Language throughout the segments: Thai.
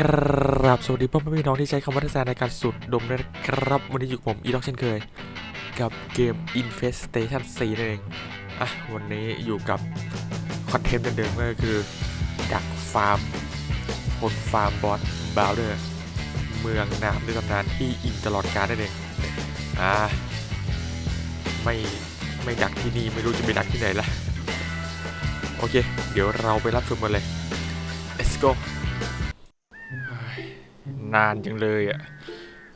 ครับสวัสดีพ่อแม่พี่น้องที่ใช้คำว่าทัศนในการสุดดมนะครับ วันนี้อยู่ผมอีล็อกเช่นเคย กับเกม Infestation 4นั่นเองอะวันนี้อยู่กับคอนเทนต์เดิมๆก็คือดักฟาร์มคนฟาร์มบอสบาวเดอร์เมืองน้ำด้วยตำนานที่อิงตลอดกาลนั่นเองอ่าไม่ไม่ดักที่นี่ไม่รู้จะไปดักที่ไหนละโอเค เดี๋ยวเราไปรับชมกันเลย let's go นานจังเลยอะ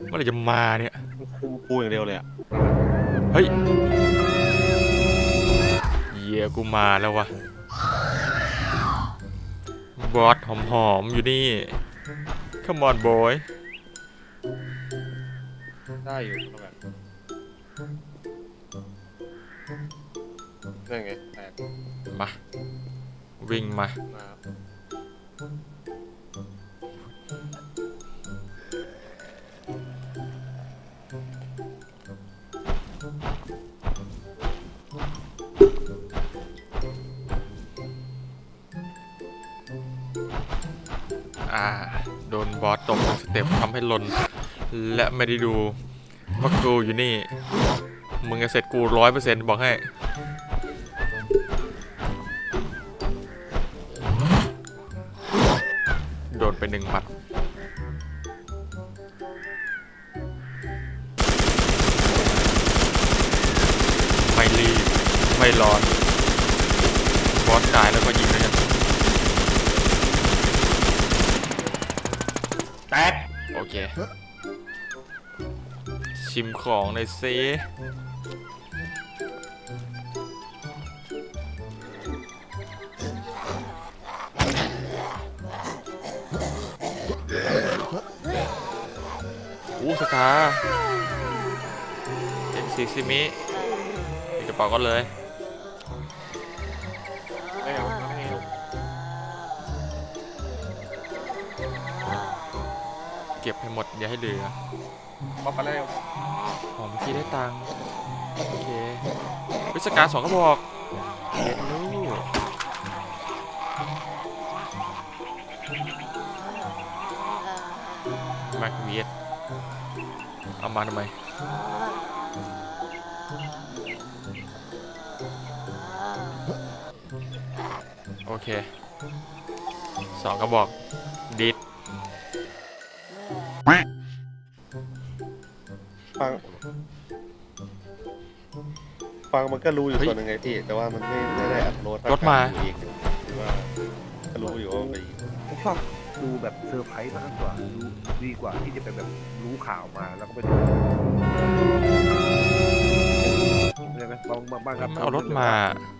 เมื่อไหรจะมาเนี่ยคูคูอย่างเดียวเลยอะเฮ้ยเหี้ยกูมาแล้ววะบอสหอมๆอยู่นี่ come on boy ได้อยู่ก็แบบนั่นไงแตกมา วิ่งมา มา อ่า โดนบอสตกสเต็ปทำให้ลน และไม่ได้ดูว่ากูอยู่นี่ มึงจะเสร็จกูร้อยเปอร์เซ็นต์บอกให้ โดนไปหนึ่งหมัดไม่รีบ ไม่ร้อน บอสตายแล้วก็ยิงเลยกัน แตก โอ เค ชิมของหน่อยซิอู้สกาเอ็นซีซิมิมีกระเป๋าก็เลย ให้หมดอย่าให้เหลือป๊อปไปแล้วหอมเมื่อกี้ได้ตังค์โอเควิสการสองกระบอกเด็ดลูกแม็กเวียดเอามาทำไมโอเคสองกระบอกดิด ฟัง ฟังมันก็รู้อยู่เฮ้ยส่วนหนึ่งไงพี่ แต่ว่ามันไม่ไม่ได้อัดโหลดรถมาดูอีกหรือว่าก็รู้อยู่ว่ามันไปผมชอบดูแบบเซอร์ไพรส์มากกว่าดูดีกว่าที่จะเป็นแบบรู้ข่าวมาแล้วก็ไปดูเข้าใจไหมบางบางบางมันเอารถมา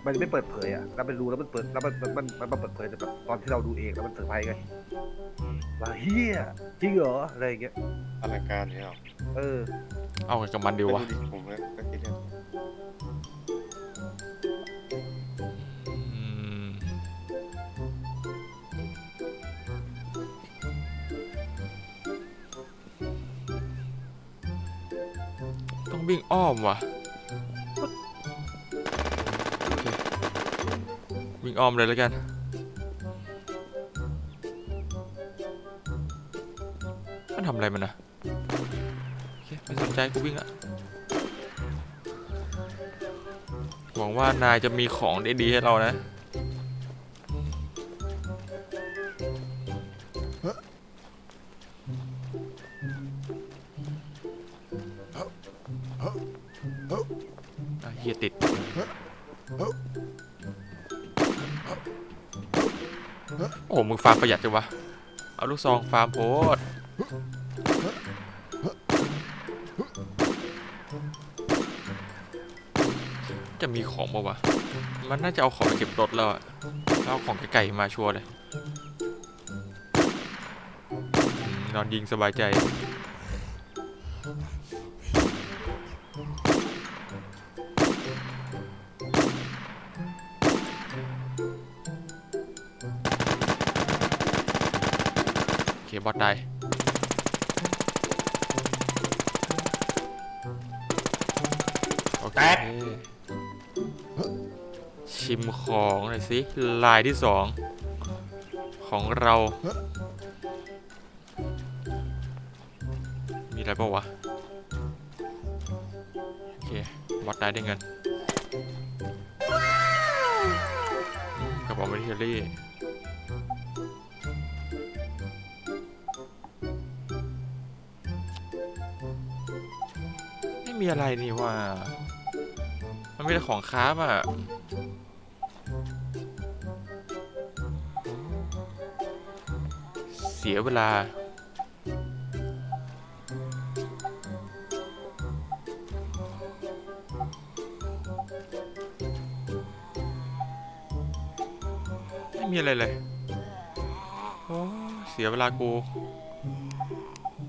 มันไม่เปิดเผยอะแล้วไปดูแล้วมันเปิดแล้วมันมันมันมันมาเปิดเผยแต่แบบตอนที่เราดูเองแล้วมันเซอร์ไพรส์ไง ว่าเฮียจริงเหรออะไรอย่างเงี้ยอลังการเนี่ยหรอเออ เอาไงกับมันดีวะ ไม่รู้ดิผมก็ก็คิดเนี่ยอืมต้องวิ่งอ้อมว่ะโอเควิ่งอ้อมเลยแล้วกัน อะไรมันนะโอเคไม่สนใจกูวิ่งละหวังว่านายจะมีของดีๆให้เรานะเฮียติดโอ้มึงฟาร์มประหยัดจังวะ เอาลูกซองฟาร์มโพด จะมีของป่วะ มันน่าจะเอาของไปเก็บรถแล้วอะแล้วเอาของไก่มาชัวร์เลยนอนยิงสบายใจ โอเคบอสได้ ชิมของหน่อยสิลายที่สองของเรา มีอะไรเปล่าวะ โอเคบอสได้ได้เงินกระเป๋าเมทิเรี่ไม่มีอะไรนี่ว่า มันมีแต่ของค้าอะ สียเวลา ไม่มีอะไรเลยโอ้เสียเวลากู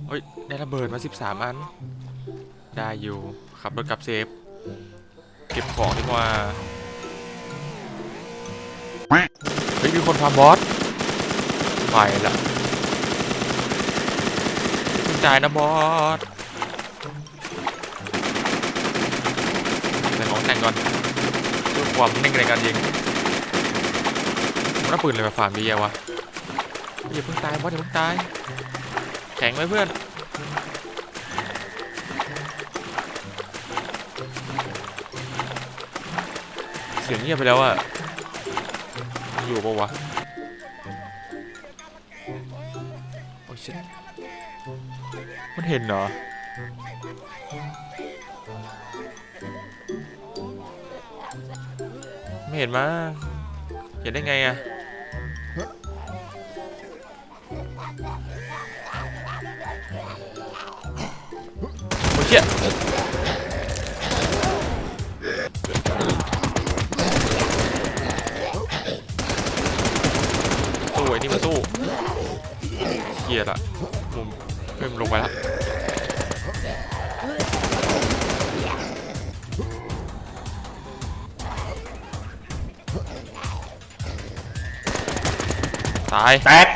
เฮ้ย ได้ระเบิดมา 13 อัน ได้อยู่ ขับรถกลับเซฟ เก็บของดีกว่า เฮ้ย มีคนทำบอสไปละ จ่ายนะบอสแต่ของแต่งก่อนเพื่อความนิ่งในการยิงมันเอาปืนเลยมาฝากดีอะวะอย่าเพิ่งตายบอสอย่าเพิ่งตาย แข็งไว้เพื่อนเสียงเงียบไปแล้วอะอยู่ปะวะโอ้ชิ มันเห็นเหรอ ไม่เห็นมาเห็นได้ไงอะโอ้เชี่ยสู้ไอ้นี่มาสู้เกียดละมุม เพิ่มลงไปและตายแตก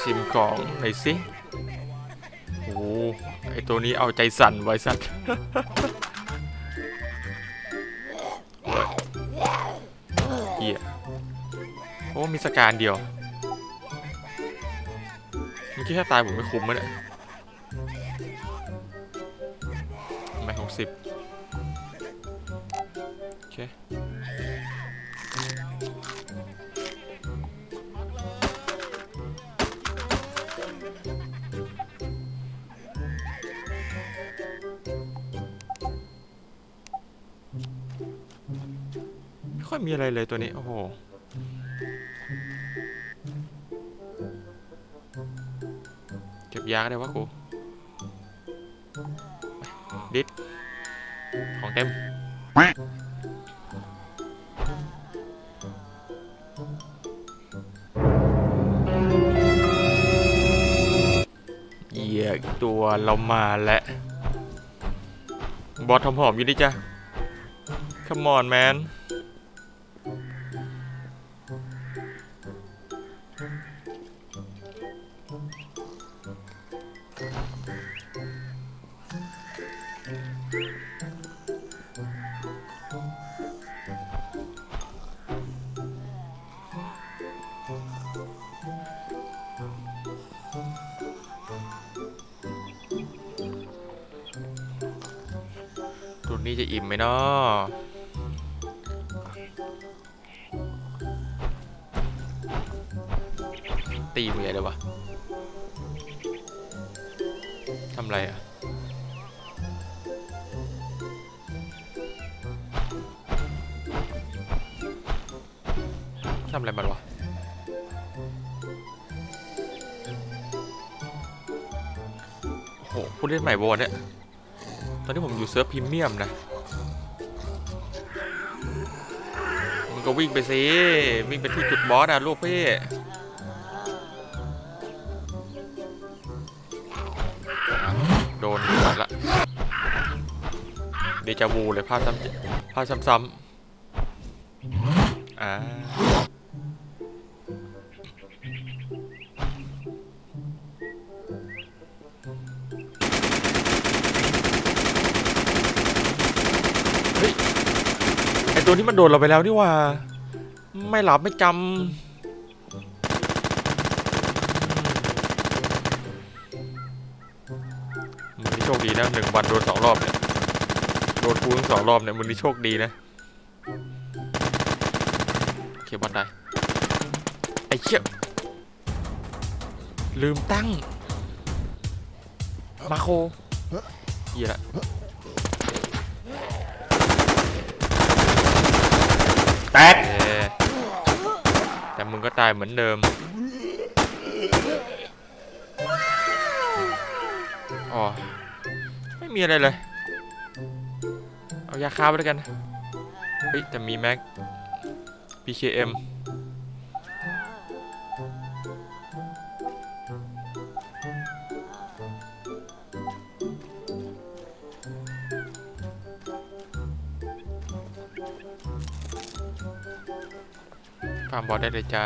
ชิมของหน่อยสิโอ้ไอตัวนี้เอาใจสั่นไว้สัตว์ มีสการเดียวเมื่อกี้ถ้าตายผมไม่คุ้มมั้ยเนี่ยไม่หกสิบโอเคไม่ค่อยมีอะไรเลยตัวนี้ โอ้โห ยาก็ได้วะกูดิดของเต็มเหยียกตัวเรามาแล้วบอสทำหอมอยู่ดิจ้ะ Come on man นนี้จะอิ่มไหมเนาะตีมือเลยวะทำไรอะทำอะไรมันวะโอ้โหผู้เล่นใหม่บอลเนี่ย ตอนนี้ผมอยู่เซิร์ฟพรีเมียมนะมึงก็วิ่งไปสิ วิ่งไปที่จุดบอสอะลูกพี่โดนหมดละเดจาวูเลยภาพซ้ำภาพซ้ำๆอ่า ตัวนี้มันโดนเราไปแล้วนี่ว่า ไม่หลับไม่จำมึงนี่โชคดีนะหนึ่งวันโดนสองรอบเนี่ยโดนกูทั้งสองรอบเนี่ยมึงนี่โชคดีนะโอเคบอลได้ไอ้เชี่ยลืมตั้งมาโคเหี้ยละ แตกแต่มึงก็ตายเหมือนเดิม อ๋อ ไม่มีอะไรเลย เอายาฆ่าไปด้วยกัน เฮ้ย แต่มีแม็ก PKM บอลได้เลยจ้า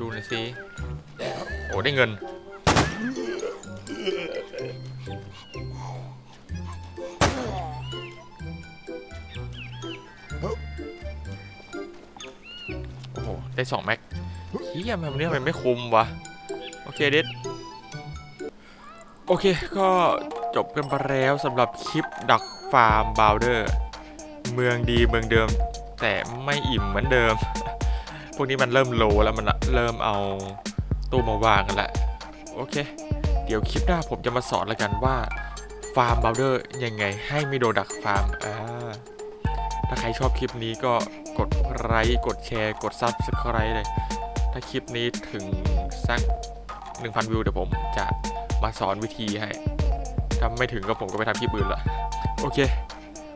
ดูหน่อยสิโอ้ได้เงิน โอ้โห ได้สองแม็กเฮียมันเนี้ยมันไม่คุ้มวะ โอเคเด็ดโอเค ก็จบกันไปแล้วสำหรับคลิปดักฟาร์มบาวเดอร์ เมืองดีเมืองเดิม แต่ไม่อิ่มเหมือนเดิม พวกนี้มันเริ่มโลแล้วมันเริ่มเอาตู้มาวางกันละโอเค เดี๋ยวคลิปหน้าผมจะมาสอนแล้วกันว่าฟาร์มบาวเดอร์ยังไงให้ไม่โดนดักฟาร์มอ่าถ้าใครชอบคลิปนี้ก็กดไลค์กดแชร์ กด Subscribe เลย ถ้าคลิปนี้ถึงสัก 1,000 วิวเดี๋ยวผมจะมาสอนวิธีให้ ถ้าไม่ถึงก็ผมก็ไปทำคลิปอื่นละ โอเค